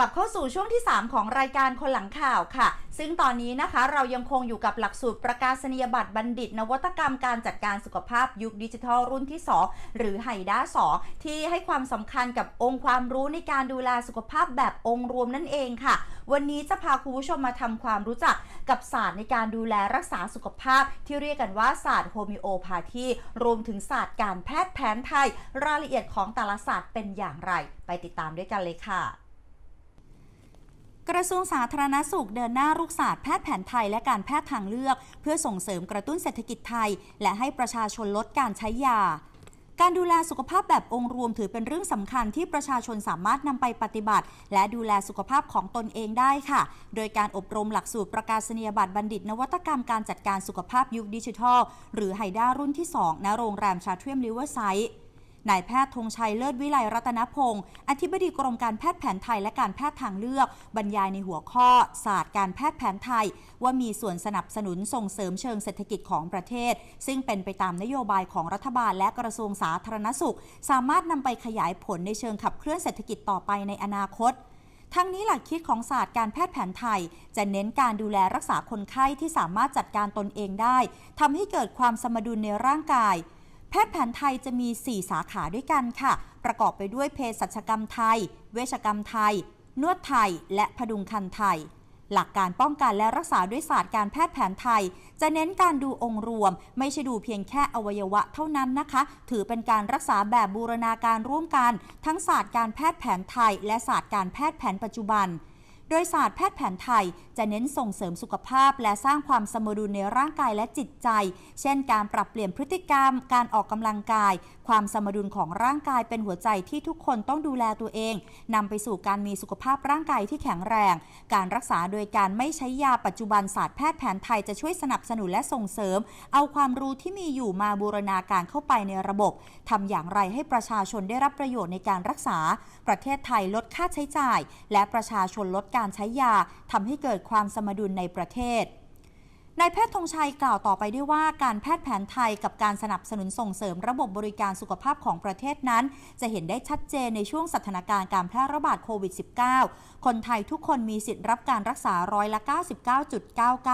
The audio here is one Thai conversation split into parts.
ลับเข้าสู่ช่วงที่ 3 ของรายการคนหลังข่าวค่ะ ซึ่งตอนนี้นะคะเรายังคงอยู่กับหลักสูตรประกาศนียบัตรบัณฑิต นวัตกรรมการจัดการสุขภาพยุคดิจิทัลรุ่นที่ 2 หรือไฮด้า2ที่ให้ความสำคัญกับองค์ความรู้ในการดูแลสุขภาพแบบองค์รวมนั่นเองค่ะ วันนี้จะพาคุณผู้ชมมาทำความรู้จักกับศาสตร์ในการดูแลรักษาสุขภาพ ที่เรียกกันว่าศาสตร์โฮมิโอพาธีรวมถึงศาสตร์การแพทย์แผนไทย รายละเอียดของแต่ละศาสตร์เป็นอย่างไร ไปติดตามด้วยกันเลยค่ะ กระทรวงสาธารณสุขเดินหน้ารุกศาสตร์แพทย์แผนไทยและการแพทย์ทางเลือก เพื่อส่งเสริมกระตุ้นเศรษฐกิจไทย และให้ประชาชนลดการใช้ยา การดูแลสุขภาพแบบองค์รวมถือเป็นเรื่องสำคัญที่ประชาชนสามารถนำไปปฏิบัติ และดูแลสุขภาพของตนเองได้ค่ะ โดยการอบรมหลักสูตรประกาศนียบัตรบัณฑิต นวัตกรรมการจัดการสุขภาพยุคดิจิทัล หรือไฮด้ารุ่นที่ 2ณโรงแรมชาเทียมลิเวอร์ไซต์ นายแพทย์ธงชัยเลิศวิไลรัตนพงศ์อธิบดีกรมการแพทย์แผนไทยและการแพทย์ทางเลือก บรรยายในหัวข้อ ศาสตร์การแพทย์แผนไทย ว่ามีส่วนสนับสนุนส่งเสริมเชิงเศรษฐกิจของประเทศ ซึ่งเป็นไปตามนโยบายของรัฐบาลและกระทรวงสาธารณสุข สามารถนำไปขยายผลในเชิงขับเคลื่อนเศรษฐกิจต่อไปในอนาคตทั้งนี้หลักคิดของศาสตร์การแพทย์แผนไทย จะเน้นการดูแลรักษาคนไข้ที่สามารถจัดการตนเองได้ทำให้เกิดความสมดุลในร่างกาย แพทย์แผนไทยจะมี 4 สาขาด้วยกันค่ะ ประกอบไปด้วยเภสัชกรรมไทย เวชกรรมไทย นวดไทย และพดุงคันไทย หลักการป้องกันและรักษาด้วยศาสตร์การแพทย์แผนไทย จะเน้นการดูองค์รวม ไม่ใช่ดูเพียงแค่อวัยวะเท่านั้นนะคะ ถือเป็นการรักษาแบบบูรณาการร่วมกัน ทั้งศาสตร์การแพทย์แผนไทย และศาสตร์การแพทย์แผนปัจจุบัน โดยศาสตร์แพทย์แผนไทย จะเน้นส่งเสริมสุขภาพ และสร้างความสมดุลในร่างกายและจิตใจ เช่น การปรับเปลี่ยนพฤติกรรม การออกกำลังกาย ความสมดุลของร่างกายเป็นหัวใจที่ทุกคนต้องดูแลตัวเองนำไปสู่การมีสุขภาพร่างกายที่แข็งแรง การรักษาโดยการไม่ใช้ยาปัจจุบันศาสตร์แพทย์แผนไทยจะช่วยสนับสนุนและส่งเสริม เอาความรู้ที่มีอยู่มาบูรณาการเข้าไปในระบบทำอย่างไรให้ประชาชนได้รับประโยชน์ในการรักษา ประเทศไทยลดค่าใช้จ่าย และประชาชนลดการใช้ยาทำให้เกิดความสมดุลในประเทศนายแพทย์ธงชัยกล่าวต่อไปด้วยว่าการแพทย์แผนไทยกับการสนับสนุนส่งเสริมระบบบริการสุขภาพของประเทศนั้น จะเห็นได้ชัดเจนในช่วงสถานการณ์การแพร่ระบาดโควิด -19 คนไทยทุกคนมีสิทธิ์รับการรักษาร้อยละ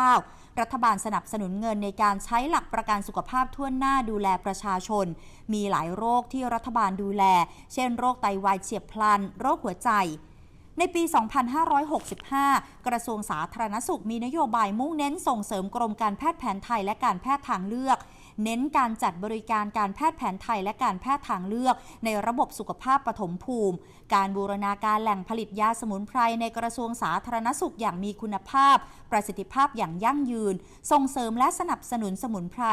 99.99 รัฐบาลสนับสนุนเงินในการใช้หลักประกันสุขภาพทั่วหน้าดูแลประชาชน มีหลายโรคที่รัฐบาลดูแล เช่น โรคไตวายเฉียบพลัน โรคหัวใจ ในปี 2565 กระทรวงสาธารณสุขมีนโยบายมุ่งเน้นส่งเสริมกรมการแพทย์แผนไทยและการแพทย์ทางเลือก เน้นการจัดบริการการแพทย์แผนไทยและการแพทย์ทางเลือก ในระบบสุขภาพปฐมภูมิ การบูรณาการแหล่งผลิตยาสมุนไพรในกระทรวงสาธารณสุขอย่างมีคุณภาพ ประสิทธิภาพอย่างยั่งยืน ส่งเสริมและสนับสนุนสมุนไพร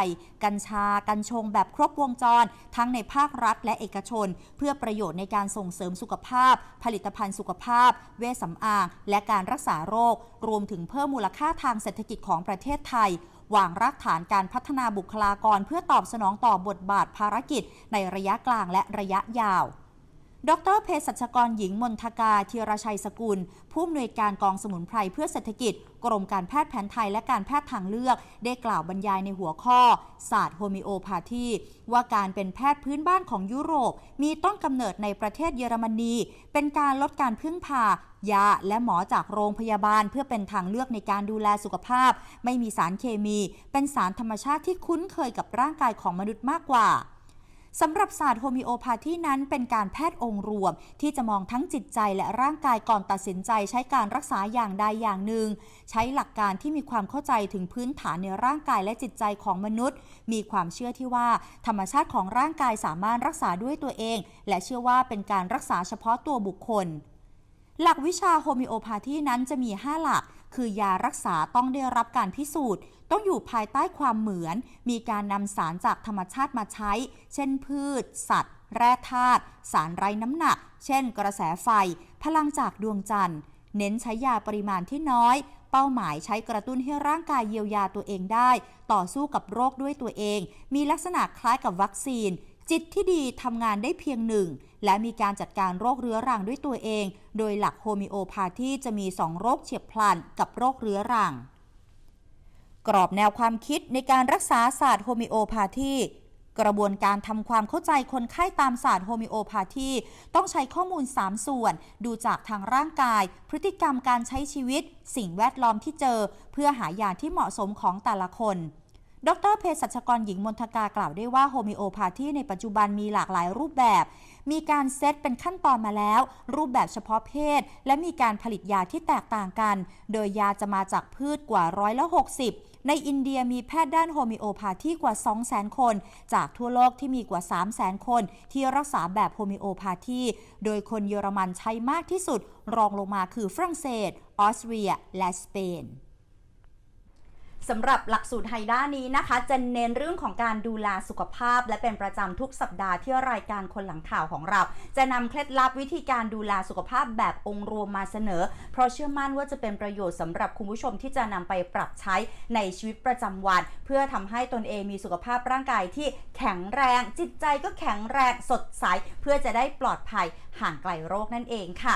กัญชา กัญชงแบบครบวงจร ทั้งในภาครัฐและเอกชน เพื่อประโยชน์ในการส่งเสริมสุขภาพ ผลิตภัณฑ์สุขภาพ เวชสำอาง และการรักษาโรค รวมถึงเพิ่มมูลค่าทางเศรษฐกิจของประเทศไทย วางรากฐานการพัฒนาบุคลากร เพื่อตอบสนองต่อบทบาทภารกิจในระยะกลางและระยะยาว ดรเภสัชกรหญิงมนทกาธีรชัยสกุล ผู้อำนวยการกองสมุนไพรเพื่อเศรษฐกิจ กรมการแพทย์แผนไทยและการแพทย์ทางเลือก ได้กล่าวบรรยายในหัวข้อ ศาสตร์โฮมิโอพาธี ว่าการเป็นแพทย์พื้นบ้านของยุโรป มีต้นกำเนิดในประเทศเยอรมนี เป็นการลดการพึ่งพายาและหมอจากโรงพยาบาลเพื่อเป็นทางเลือกในการดูแลสุขภาพ ไม่มีสารเคมี เป็นสารธรรมชาติที่คุ้นเคยกับร่างกายของมนุษย์มากกว่า สำหรับศาสตร์โฮมิโอพาธีนั้นเป็นการแพทย์องค์รวม ที่จะมองทั้งจิตใจและร่างกายก่อนตัดสินใจใช้การรักษาอย่างใดอย่างหนึ่ง ใช้หลักการที่มีความเข้าใจถึงพื้นฐานในร่างกายและจิตใจของมนุษย์ มีความเชื่อที่ว่า ธรรมชาติของร่างกายสามารถรักษาด้วยตัวเอง และเชื่อว่าเป็นการรักษาเฉพาะตัวบุคคล หลักวิชาโฮมิโอพาธีนั้นจะมี 5 หลัก คือยารักษาต้องได้รับการพิสูจน์ ต้องอยู่ภายใต้ความเหมือน มีการนำสารจากธรรมชาติมาใช้ เช่นพืช สัตว์ แร่ธาตุ สารไร้น้ำหนัก เช่น กระแสไฟ พลังจากดวงจันทร์ เน้นใช้ยาปริมาณที่น้อย เป้าหมายใช้กระตุ้นให้ร่างกายเยียวยาตัวเองได้ ต่อสู้กับโรคด้วยตัวเอง มีลักษณะคล้ายกับวัคซีน จิตที่ดีทำงานได้เพียงหนึ่ง และมีการจัดการโรคเรื้อรังด้วยตัวเอง โดยหลักโฮมิโอพาธีจะมี 2 โรคเฉียบพลันกับโรคเรื้อรัง กรอบแนวความคิดในการรักษาศาสตร์โฮมิโอพาธีกระบวนการทำความเข้าใจคนไข้ตามศาสตร์โฮมิโอพาธีต้องใช้ข้อมูล 3 ส่วน ดูจากทางร่างกาย พฤติกรรมการใช้ชีวิต สิ่งแวดล้อมที่เจอ เพื่อหายาที่เหมาะสมของแต่ละคน ดรเภสัชกรหญิงมนทกากล่าวได้ว่าโฮมิโอพาธีในปัจจุบันมีหลากหลายรูปแบบ มีการเซตเป็นขั้นตอนมาแล้ว รูปแบบเฉพาะเพศ และมีการผลิตยาที่แตกต่างกัน โดยยาจะมาจากพืชกว่าร้อยละ60ในอินเดียมีแพทย์ด้านโฮมิโอพาธีกว่า 200,000 คน จากทั่วโลกที่มีกว่า 300,000 คน ที่รักษาแบบโฮมิโอพาธีโดยคนเยอรมันใช้มากที่สุด รองลงมาคือฝรั่งเศส ออสเตรีย และสเปน สำหรับหลักสูตรไฮด้านี้นะคะ จะเน้นเรื่องของการดูแลสุขภาพ และเป็นประจำทุกสัปดาห์ที่รายการคนหลังข่าวของเรา จะนำเคล็ดลับวิธีการดูแลสุขภาพแบบองค์รวมมาเสนอ เพราะเชื่อมั่นว่าจะเป็นประโยชน์สำหรับคุณผู้ชมที่จะนำไปปรับใช้ในชีวิตประจำวัน เพื่อทำให้ตนเองมีสุขภาพร่างกายที่แข็งแรง จิตใจก็แข็งแรงสดใส เพื่อจะได้ปลอดภัยห่างไกลโรคนั่นเองค่ะ